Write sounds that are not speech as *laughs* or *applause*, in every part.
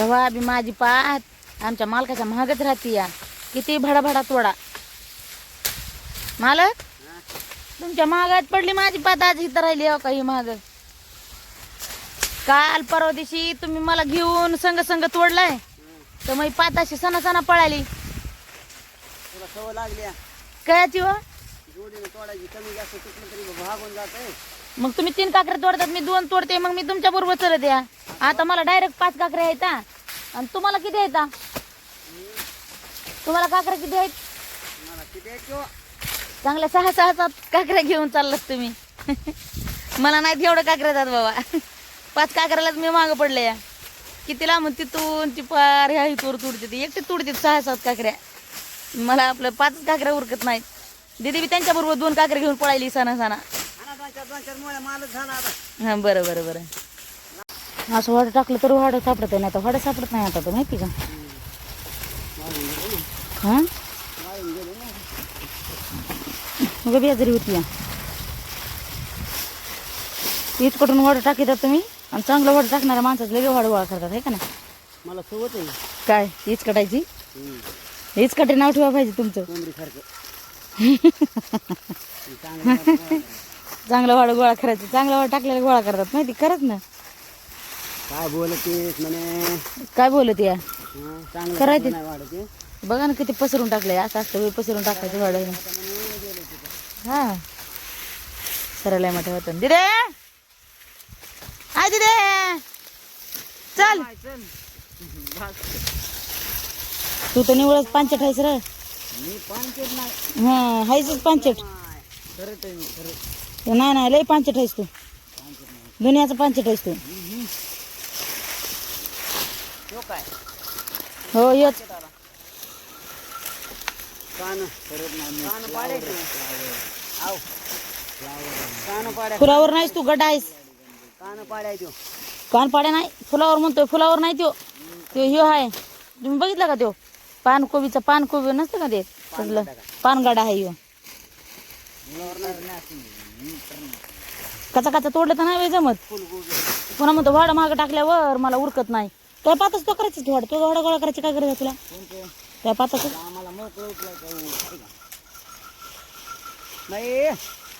तेव्हा बी माझी पात आमच्या मालकाच्या महागच राहते या. किती भडाभडा तोडा. मालक तुमच्या महागात पडली माझी पात आज इथं राहिली हो काही महाग काल परवा दिवशी तुम्ही मला घेऊन संग संग तोडलाय. तर मग पात अशी सणा सणा पळाली लागली. कयाची हो? जोडीने तोडायची कमी जास्त तरी भागून जात मग तुम्ही तीन काकरे तोडतात मी दोन तोडते मग मी तुमच्या बरोबर चलत या. आता मला डायरेक्ट पाच काकरे आहेत हा. आणि तुम्हाला किती आहेत हा? तुम्हाला काकरे किती आहेत? मला किती आहे किंवा? चांगल्या सहा सहा सात काकऱ्या घेऊन चाललात तुम्ही. *laughs* मला नाही एवढं काकऱ्या जात बाबा. पाच काकऱ्यालाच मी मागं पडले या. किती लांब तिथून ती पार ह्या इथवर तुडते ती. एकटे तुडते सहा सात काकऱ्या. मला आपलं पाच काकऱ्या उरकत नाहीत. दीदी बी त्यांच्याबरोबर दोन काकऱ्या घेऊन पळायली सणा सणा दोन चार दोन चार मुळ्या मालच झाला आता. हां बरं बरं बरं. असं वाडं टाकलं तर वाडं सापडत नाही आता वाडं सापडत नाही आता तो माहिती का? हां? मग बेजारी होती या. इथकडून वाडं टाकीतात तुम्ही आणि चांगलं वाडं टाकणाऱ्या माणसाचं लगे वाडं गोळा करतात आहे का नाही? मला आहे. काय हीच कटायची? हीच कटे नाव ठेवा पाहिजे तुमचं. कोंबडी सारखं. *laughs* चांगलं चांगलं वाडं गोळा करायचं. चांगलं वाडं टाकलेलं गोळा करतात. माहिती खरंच ना? काय बोलतेस म्हणे? काय बोलत या? हं, चांगलं करायचं. बघा ना किती पसरून टाकलंय. असं असतं वेळ पसरून टाकायचं वाडं हा. सरळ मोठं होतं. दिदे! आय दिदे! चल. चल. तू तर निवळच पांचट आहेस रे. हा हायच पांचट खरं. नाही नाही लय पांचट आहेस तू. दुनियाचा पांचट आहेस तू. तो काय? हो येच. फुलावर नाहीस तू गड्डा आहेस. कान पाड्या नाही फुलावर म्हणतोय फुलावर नाही त्यो. त्यो ह्यो आहे. तुम्ही बघितलं का त्यो? पानकोबीचा पानकोबी नसतं का ते? पानगाडा आहे ह्यो. कचा कचा तोडलं तर नाही जमत. पुन्हा म्हणतो वाडं मागं टाकल्यावर मला उरकत नाही. त्या पातच तो करायचं की वाड? तो वाडा गोळा करायची काय गरज तुला? त्या पाताच?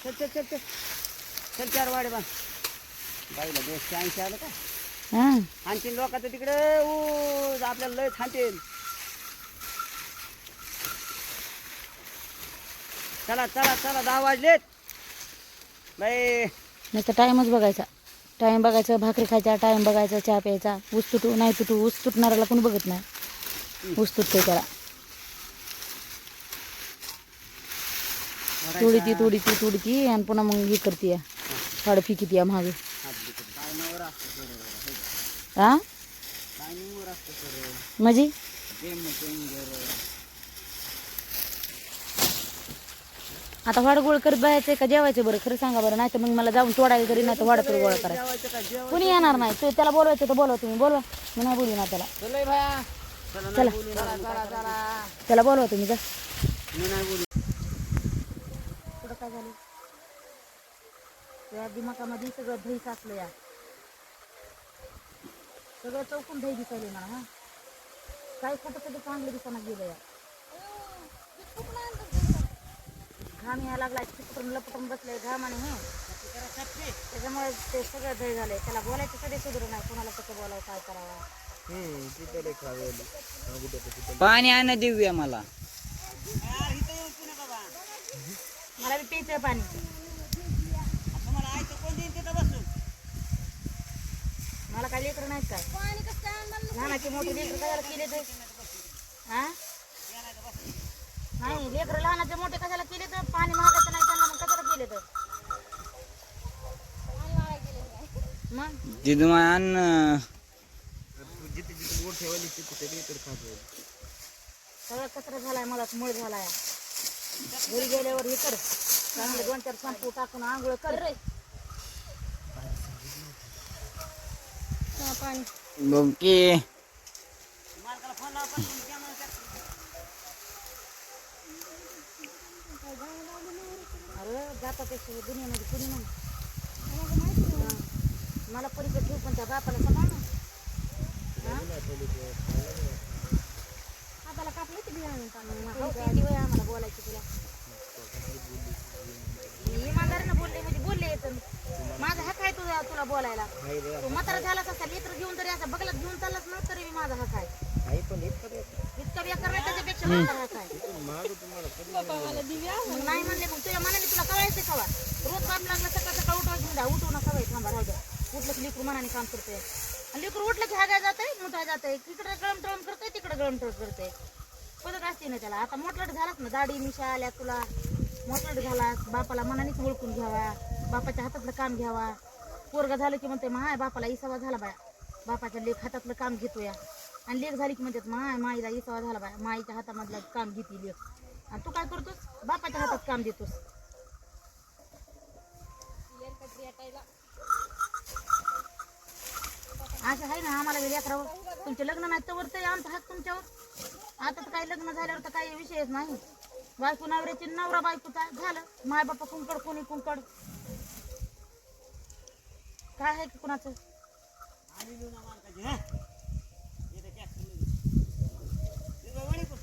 चल चल चल चल. चल चार वाडे बा. बाईला बेस्ट ऐंशी आलं का? हा. आणखीन लोकांचं तिकडे ऊ आपल्याला लय थांबेल चला चला चला दहा वाजलेत. नाही. तर टाईमच बघायचा. टाईम बघायचा भाकरी खायचा टाईम बघायचा चहा प्यायचा. ऊस तुटू नाही तुटू ऊस तुटणाऱ्याला कोणी बघत नाही. ऊस तुटते त्याला. तोडी ती तोडी ती तोडी ती आणि पुन्हा मग हे करते या मागे. टायमावर असतं सर हा म्हणजे? आता वाड गोळ करत बायचं का जेवायचं बरं? खरं सांगा बरं नाही तर मग मला जाऊन तोडायला तरी नाही तर वाडा तरी गोळा करायचं. कुणी कोणी येणार नाही? तो त्याला बोलवायचं तर बोलवा तुम्ही. बोलवा. मी नाही बोलू ना त्याला. चला. त्याला बोलवा तुम्ही जा. नाही पुढं काय झालं? या दिमागामध्ये सगळं दही साचलं या. सगळं चौकून दही दिसायले मला हा. काय कुठं कुठं चांगलं दिसाना गेलं या. घाम यायला लागलाय चिपटून लपटून बसले घामाने हे. त्याच्यामुळे ते सगळं दही झालंय त्याला बोलायचं कधी सुधरू नाही कोणाला कसं बोलावं काय करावं? पाणी आण देऊया मला. मला बी प्यायचं पाणी. मला काय लेकर नाहीत काय? लहानाचे मोठे लेकर केले ते? हा? नाही लेकर लहानाचे मोठे कशाला केले तर? पाणी महागाचं नाही त्यांना मग कशाला केले तर? मग? आण सगळं कचरा झालाय मला मुळे झालाय. घरी गेल्यावर हे कर. चांगले दोन चार शॅम्पू टाकून आंघोळ कर. हा, पाणी बापापेक्षा हे दुनियामध्ये कुणी नाही. मला परीक्षा ठेवू पण त्या बापाला सांभाळ ना. हाताला कापलं की बियाणं. टाकून? किती वेळ आम्हाला बोलायची तुला. मी इमानदारीनं बोलले म्हणजे बोलले येतं माझा हक आहे तुझा तुला बोलायला. तू म्हातारा झालाच असा लेकर घेऊन जरी असा बगलात घेऊन चाललास ना तरी मी माझा हक आहे. आई पण इतकं. इतका बेकार नाही त्याच्यापेक्षा आहे मग नाही म्हणले मग तुझ्या मनाने तुला कळायचं का रोज काम लागलं सकाळ सकाळ उठवायचं? द्या उठवू नका बाई थांबा राहू द्या. उठलं की लेकरू मनाने काम करते आणि लेकरू उठलं की हागाय जात आहे मोठा जात आहे इकडे गळम टळम करतंय तिकडे गळम करते पदक असते ना त्याला. आता मोठलट झालास ना दाढी मिशा आल्या तुला. मोठलट झालास बापाला मनानेच ओळखून घ्यावा. बापाच्या हातातलं काम घ्यावा. पोरगा झालं की म्हणते माय बापाला इसावा झाला बाया. बापाच्या लेख हातातलं काम घेतो या आणि लेख झाली की म्हणतात माय माईला इसावा झाला बाया माईच्या हातामधलं काम घेते लेख आणि तू काय करतोस? बापाच्या हातात काम देतोस. असं आहे ना आम्हाला लेकरावर तुमचे लग्न नाही तर ते आमचा हात तुमच्यावर. आता तर काही लग्न झाल्यावर तर काही विषयच नाही. बायको नवऱ्याची नवरा बायकोचा झालं. माय बापा कुंकड कोणी कुंकड? काय आहे की कुणाचं आणि लिहून आम्हाला काय, हा? इथं tractor लिहून. इथं वळी पण.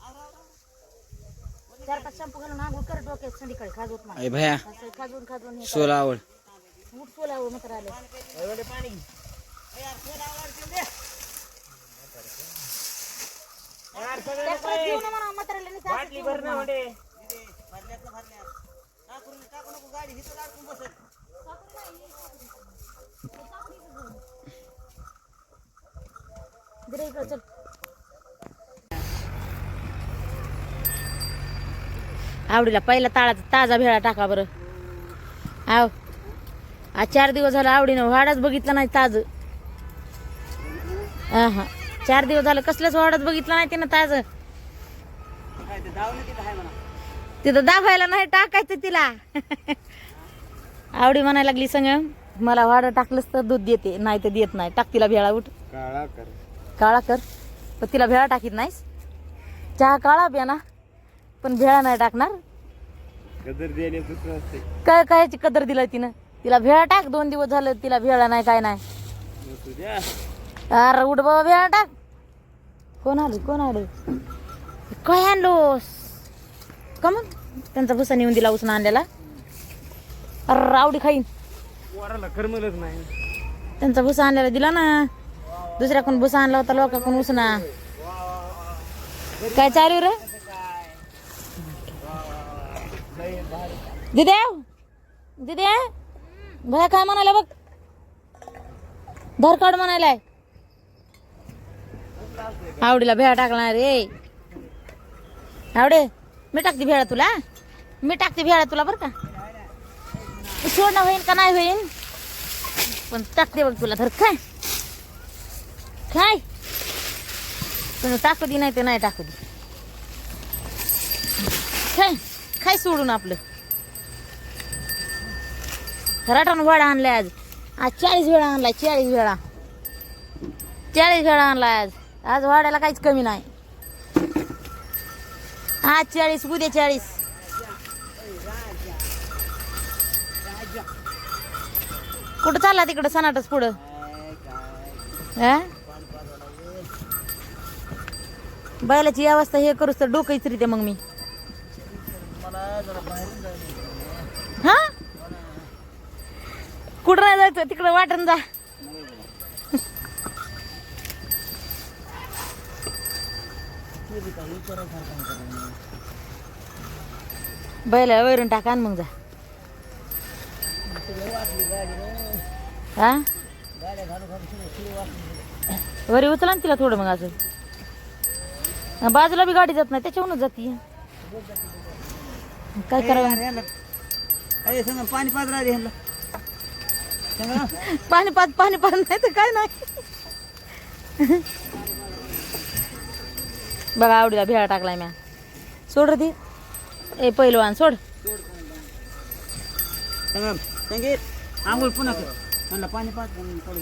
आवर, आवर, आवर. चार पाच शॅम्पू घालून आंघोळ कर डोक्यात संध्याकाळी खाजवत मला भया असं खाजून खाजून हे सोला आवड कर. उठ सोलावं मग आले म्हणा म्हाताऱ्याला नुसतं असं बाटली घेऊन भर ना ये. म्हणे. दे रे इकडं, चल आवडीला पहिला ताळाचा ताजा भेळा टाका बरं. आव. आज चार दिवस झालं आवडीनं वाडाच बघितला नाही ताज. हा चार दिवस झालं कसल्याच वाडाच बघितला नाही तिनं ताज. तिथं दाखवायला नाही टाकायचं तिला. आवडी म्हणायला लागली संग मला वाड टाकलंच तर दूध देते नाही तर देत नाही. टाक तिला भेळा उठ. काळा कर. काळा कर. पण तिला भेळा टाकीत नाहीस. चहा काळा प्या ना. पण भेळा नाही टाकणार. कदर द्यायला सूत्र असते? काय कायची कदर दिलं तिनं? तिला भेळा टाक दोन दिवस झालं तिला भेळा नाही काय नाही. अरे उठ बाबा भेळा टाक. कोण आले कोण आले? काय आणलोस? का मग? त्यांचा भुसा नेऊन दिला उसून आणलेला. अरे आवडी खाईन. वराला करमलच नाही. त्यांचा भुसा आणलेला दिला ना. दुसऱ्या कोण भुसा आणला होता लोकांकडून उसना. काय चालू रे? दिद्या दिद्या भया काय म्हणायला बघ. धरकड म्हणायलाय. आवडीला भेळा टाकला रे. आवडे मी टाकते भेळा तुला. मी टाकते भेळा तुला बरं का. सोडणं होईन का नाही होईन? पण टाकते बघ तुला धर. काय काय पण टाकू दे नाही तर नाही टाकू दे. काय काय सोडून आपलं. खराटानं वडा आणलाय आज. आज चाळीस वेळा आणलाय चाळीस वेळा. चाळीस वेळा आणलाय आज. आज वाड्याला काहीच कमी नाही. आज चाळीस उद्या चाळीस. कुठं चालला तिकडं सनाटच पुढं? बैलाची अवस्था हे करूच तर डोकं इचरीते मग मी. कुठं नाही जायचं? तिकडं वाटण जा. बैला वैरून टाका आणि मग जा. हा? वरी उचला ना तिला थोडं मग असं बाजूला बी गाडी जात नाही त्याच्याहूनच जाते काय करावं? पाणी पाच राहिले पाणी पाच पाणी पाच नाही तर काय नाही. बघा आवडीला भिळा टाकलाय म्या. सोड रे ती. ए पहिलवान सोड. आंघोळ पुन्हा कर. म्हणलं पाणी थोडं